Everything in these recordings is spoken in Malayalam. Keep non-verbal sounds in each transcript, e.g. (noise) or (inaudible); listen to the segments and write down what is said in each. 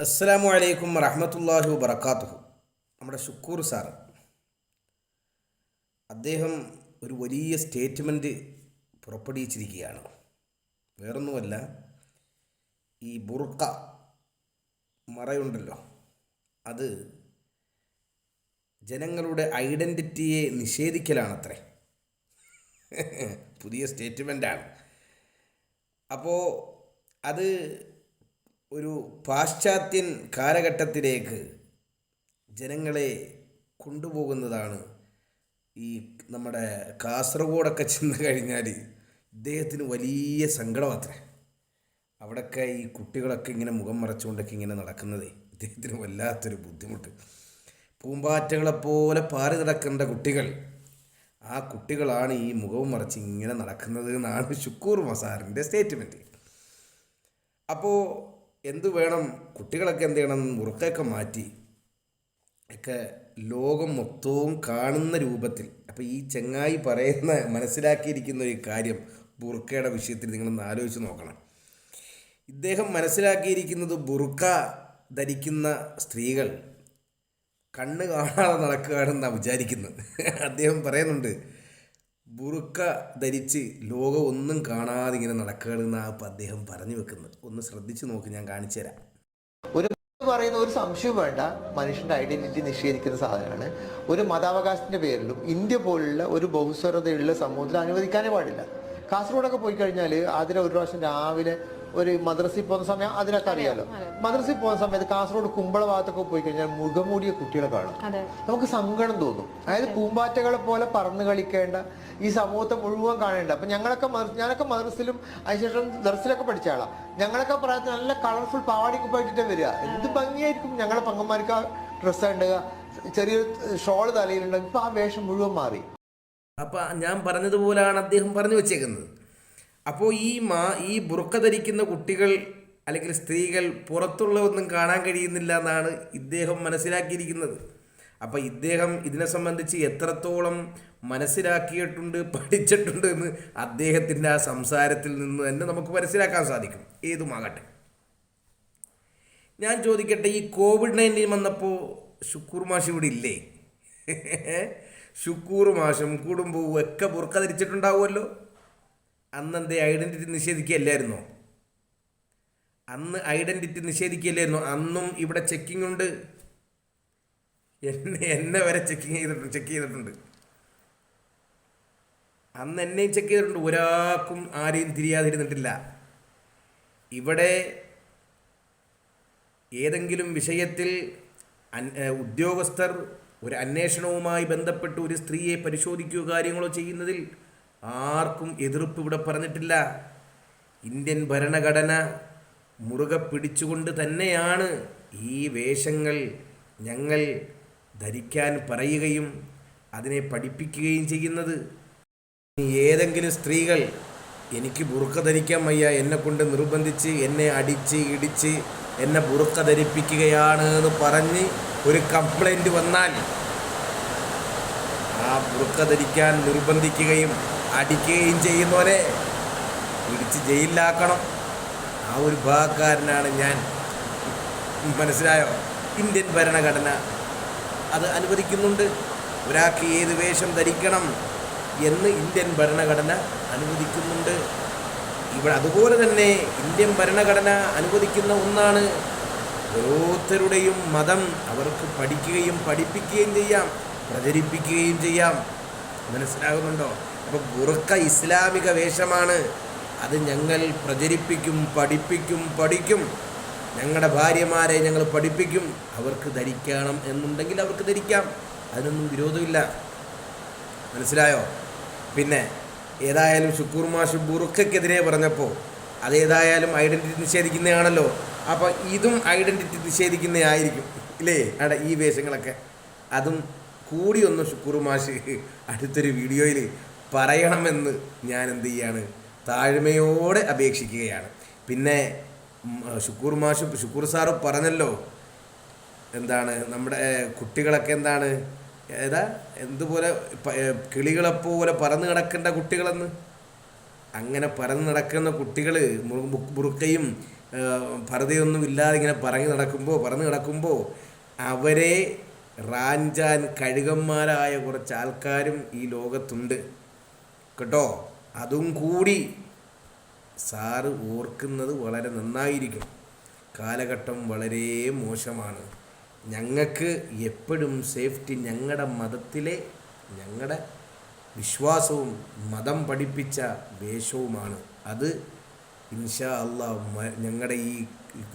അസ്സാമു അലൈക്കും വറഹമത്തല്ലാഹി വബർക്കാത്തു നമ്മുടെ ഷുക്കൂർ സാർ അദ്ദേഹം ഒരു വലിയ സ്റ്റേറ്റ്മെന്റ് പുറപ്പെടുവിച്ചിരിക്കുകയാണ്. വേറൊന്നുമല്ല ഈ ബുർക്ക മറയുണ്ടല്ലോ. അത് ജനങ്ങളുടെ ഐഡന്റിറ്റിയെ നിഷേധിക്കലാണത്രേ. പുതിയ സ്റ്റേറ്റ്മെന്റാണ് അപ്പോൾ അത് ഒരു പാശ്ചാത്യൻ കാലഘട്ടത്തിലേക്ക് ജനങ്ങളെ കൊണ്ടുപോകുന്നതാണ് ഈ നമ്മുടെ കാസർഗോഡൊക്കെ ചെന്ന് കഴിഞ്ഞാൽ ഇദ്ദേഹത്തിന് വലിയ സങ്കടമാത്രേ അവിടെയൊക്കെ ഈ കുട്ടികളൊക്കെ ഇങ്ങനെ മുഖം മറച്ചുകൊണ്ടൊക്കെ ഇങ്ങനെ നടക്കുന്നതേ. ഇദ്ദേഹത്തിന് വല്ലാത്തൊരു ബുദ്ധിമുട്ട്. പൂമ്പാറ്റകളെപ്പോലെ പാറി നടക്കേണ്ട കുട്ടികൾ. ആ കുട്ടികളാണ് ഈ മുഖവും മറച്ച് ഇങ്ങനെ നടക്കുന്നത് എന്നാണ് ഷുക്കൂർ മസാറിന്റെ സ്റ്റേറ്റ്മെന്റ് അപ്പോൾ എന്ത് വേണം? കുട്ടികളൊക്കെ എന്ത് ചെയ്യണം? മുറുക്കൊക്കെ മാറ്റി. ഒക്കെ ലോകം മൊത്തവും കാണുന്ന രൂപത്തിൽ. അപ്പോൾ ഈ ചെങ്ങായി പറയുന്ന മനസ്സിലാക്കിയിരിക്കുന്ന ഒരു കാര്യം ബുർക്കയുടെ വിഷയത്തിൽ നിങ്ങളൊന്ന് ആലോചിച്ച് നോക്കണം. ഇദ്ദേഹം മനസ്സിലാക്കിയിരിക്കുന്നത് ബുർക്ക ധരിക്കുന്ന സ്ത്രീകൾ കണ്ണ് കാണാതെ നടക്കുകയാണെന്നാണ് വിചാരിക്കുന്നത്. അദ്ദേഹം പറയുന്നുണ്ട് ബുറുക്ക ധരിച്ച് ലോകം ഒന്നും കാണാതെ ഇങ്ങനെ നടക്കുകയാണെന്നാണ് ഇപ്പം അദ്ദേഹം പറഞ്ഞു വെക്കുന്നത്. ഒന്ന് ശ്രദ്ധിച്ച് നോക്ക് ഞാൻ കാണിച്ചു തരാം. ഒരു പറയുന്ന ഒരു സംശയം വേണ്ട. മനുഷ്യന്റെ ഐഡന്റിറ്റി നിഷേധിക്കുന്ന സാധനമാണ്. ഒരു മതാവകാശത്തിന്റെ പേരിലും ഇന്ത്യ പോലുള്ള ഒരു ബഹുസ്വരതയുള്ള സമൂഹത്തിൽ അനുവദിക്കാനേ പാടില്ല. കാസർഗോഡൊക്കെ പോയി കഴിഞ്ഞാൽ അതിലെ ഒരു പ്രാവശ്യം രാവിലെ ഒരു മദ്രസയിൽ പോകുന്ന സമയം അതിനൊക്കെ അറിയാലോ. മദ്രസയിൽ പോകുന്ന സമയത്ത് കാസർഗോഡ് കുമ്പള ഭാഗത്തൊക്കെ പോയി കഴിഞ്ഞാൽ മുഖമൂടിയ കുട്ടികളെ കാണും. നമുക്ക് സങ്കടം തോന്നും. അതായത് പൂമ്പാറ്റകളെ പോലെ പറന്ന് കളിക്കേണ്ട ഈ സമൂഹത്തെ മുഴുവൻ കാണേണ്ട. അപ്പൊ ഞങ്ങളൊക്കെ ഞാനൊക്കെ മദ്രസിലും അതിനുശേഷം ദർസിലൊക്കെ പഠിച്ച ആളാ. ഞങ്ങളൊക്കെ പ്രായത്തിൽ നല്ല കളർഫുൾ പാവാടിക്ക് പോയിട്ടിട്ടേ വരിക. എന്ത് ഭംഗിയായിരിക്കും ഞങ്ങളെ പങ്കന്മാർക്ക് ആ ഡ്രസ്സ് ഉണ്ടാകുക ചെറിയൊരു ഷോൾ തലയിലുണ്ടെങ്കിൽ ഇപ്പൊ ആ വേഷം മുഴുവൻ മാറി. അപ്പൊ ഞാൻ പറഞ്ഞതുപോലാണ് അദ്ദേഹം പറഞ്ഞു വെച്ചേക്കുന്നത്. അപ്പോൾ ഈ മാ ഈ ബുർക്ക ധരിക്കുന്ന കുട്ടികൾ അല്ലെങ്കിൽ സ്ത്രീകൾ പുറത്തുള്ളതൊന്നും കാണാൻ കഴിയുന്നില്ല എന്നാണ് ഇദ്ദേഹം മനസ്സിലാക്കിയിരിക്കുന്നത്. അപ്പോൾ ഇദ്ദേഹം ഇതിനെ സംബന്ധിച്ച് എത്രത്തോളം മനസ്സിലാക്കിയിട്ടുണ്ട് പഠിച്ചിട്ടുണ്ട് എന്ന് അദ്ദേഹത്തിന്റെ ആ സംസാരത്തിൽ നിന്ന് തന്നെ നമുക്ക് മനസ്സിലാക്കാൻ സാധിക്കും. ഏതുമാകട്ടെ. ഞാൻ ചോദിക്കട്ടെ ഈ കോവിഡ് നയന്റീൻ വന്നപ്പോൾ ഷുക്കൂർ മാഷ് ഇവിടെ ഇല്ലേ? (laughs) ഷുക്കൂർ മാഷും കുടുംബവും ഒക്കെ ബുർക്ക ധരിച്ചിട്ടുണ്ടാവുമല്ലോ? അന്ന് എന്തേ ഐഡന്റിറ്റി നിഷേധിക്കുകയല്ലായിരുന്നോ അന്ന് ഐഡന്റിറ്റി നിഷേധിക്കുകയല്ലായിരുന്നോ അന്നും ഇവിടെ ചെക്കിംഗ് ഉണ്ട്. എന്നെ എന്നെ വരെ ചെക്കിങ് ചെയ്തിട്ടുണ്ട് ചെക്ക് ചെയ്തിട്ടുണ്ട്. അന്ന് എന്നെയും ചെക്ക് ചെയ്തിട്ടുണ്ട്. ഒരാൾക്കും ആരെയും തിരിയാതിരുന്നിട്ടില്ല. ഇവിടെ ഏതെങ്കിലും വിഷയത്തിൽ ഉദ്യോഗസ്ഥർ ഒരു അന്വേഷണവുമായി ബന്ധപ്പെട്ട് ഒരു സ്ത്രീയെ പരിശോധിക്കുകയോ കാര്യങ്ങളോ ചെയ്യുന്നതിൽ ആർക്കും എതിർപ്പ് ഇവിടെ പറഞ്ഞിട്ടില്ല. ഇന്ത്യൻ ഭരണഘടന മുറുകെ പിടിച്ചുകൊണ്ട് തന്നെയാണ് ഈ വേഷങ്ങൾ ഞങ്ങൾ ധരിക്കാൻ പറയുകയും അതിനെ പഠിപ്പിക്കുകയും ചെയ്യുന്നത്. ഏതെങ്കിലും സ്ത്രീകൾ എനിക്ക് ബുറുക്ക ധരിക്കാൻ വയ്യ എന്നെ കൊണ്ട് നിർബന്ധിച്ച് എന്നെ അടിച്ച് ഇടിച്ച് എന്നെ ബുറുക്ക ധരിപ്പിക്കുകയാണ് എന്ന് പറഞ്ഞ് ഒരു കംപ്ലൈന്റ് വന്നാൽ ആ ബുറുക്ക ധരിക്കാൻ നിർബന്ധിക്കുകയും അടിക്കുകയും ചെയ്യുന്നവരെ പിടിച്ച് ജയിലിലാക്കണം. ആ ഒരു ഭാഗക്കാരനാണ് ഞാൻ. മനസ്സിലായോ? ഇന്ത്യൻ ഭരണഘടന അത് അനുവദിക്കുന്നുണ്ട്. ഒരാൾക്ക് ഏത് വേഷം ധരിക്കണം എന്ന് ഇന്ത്യൻ ഭരണഘടന അനുവദിക്കുന്നുണ്ട്. ഇവിടെ അതുപോലെ തന്നെ ഇന്ത്യൻ ഭരണഘടന അനുവദിക്കുന്ന ഒന്നാണ് ഓരോരുത്തരുടെയും മതം. അവർക്ക് പഠിക്കുകയും പഠിപ്പിക്കുകയും ചെയ്യാം പ്രചരിപ്പിക്കുകയും ചെയ്യാം. മനസ്സിലാകുന്നുണ്ടോ? അപ്പോൾ ബുറുക്ക ഇസ്ലാമിക വേഷമാണ്. അത് ഞങ്ങൾ പ്രചരിപ്പിക്കും പഠിപ്പിക്കും പഠിക്കും. ഞങ്ങളുടെ ഭാര്യമാരെ ഞങ്ങൾ പഠിപ്പിക്കും. അവർക്ക് ധരിക്കണം എന്നുണ്ടെങ്കിൽ അവർക്ക് ധരിക്കാം. അതിനൊന്നും വിരോധമില്ല. മനസ്സിലായോ? പിന്നെ ഏതായാലും ഷുക്കൂർ മാഷ് ബുറുക്കെതിരെ പറഞ്ഞപ്പോൾ അതേതായാലും ഐഡന്റിറ്റി നിഷേധിക്കുന്നതാണല്ലോ അപ്പോൾ ഇതും ഐഡന്റിറ്റി നിഷേധിക്കുന്നതായിരിക്കും ഇല്ലേ? അവിടെ ഈ വേഷങ്ങളൊക്കെ. അതും കൂടി ഒന്ന് ഷുക്കൂർ അടുത്തൊരു വീഡിയോയിൽ പറയണമെന്ന് ഞാൻ എന്ത് ചെയ്യാണ്? താഴ്മയോടെ അപേക്ഷിക്കുകയാണ്. പിന്നെ ഷുക്കൂർ മാഷ് സാറ് പറഞ്ഞല്ലോ. എന്താണ് നമ്മുടെ കുട്ടികളൊക്കെ എന്താണ്? ഏതാ? എന്തുപോലെ കിളികളെപ്പോലെ പറന്ന് കിടക്കേണ്ട കുട്ടികളെന്ന്? അങ്ങനെ പറന്ന് നടക്കുന്ന കുട്ടികൾ ബുറുക്കയും പരതയൊന്നും ഇല്ലാതെ ഇങ്ങനെ പറഞ്ഞു നടക്കുമ്പോൾ പറന്ന് കിടക്കുമ്പോൾ അവരെ റാഞ്ചാൻ കഴുകന്മാരായ കുറച്ച് ആൾക്കാരും ഈ ലോകത്തുണ്ട്. കേട്ടോ? അതും കൂടി സാറ് ഓർക്കുന്നത് വളരെ നന്നായിരിക്കും. കാലഘട്ടം വളരെ മോശമാണ്. ഞങ്ങൾക്ക് എപ്പോഴും സേഫ്റ്റി ഞങ്ങളുടെ മതത്തിലെ ഞങ്ങളുടെ വിശ്വാസവും മതം പഠിപ്പിച്ച വേഷവുമാണ്. അത് ഇൻഷാ അള്ളാ ഞങ്ങളുടെ ഈ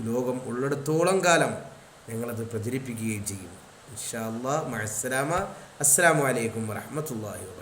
ലോകം ഉള്ളിടത്തോളം കാലം ഞങ്ങളത് പ്രചരിപ്പിക്കുകയും ചെയ്യും. ഇൻഷാ അള്ളാ മഅസ്സലാമ അസ്സലാമു അലൈക്കും വറഹ്മത്തുള്ളാഹി വബറകാതുഹു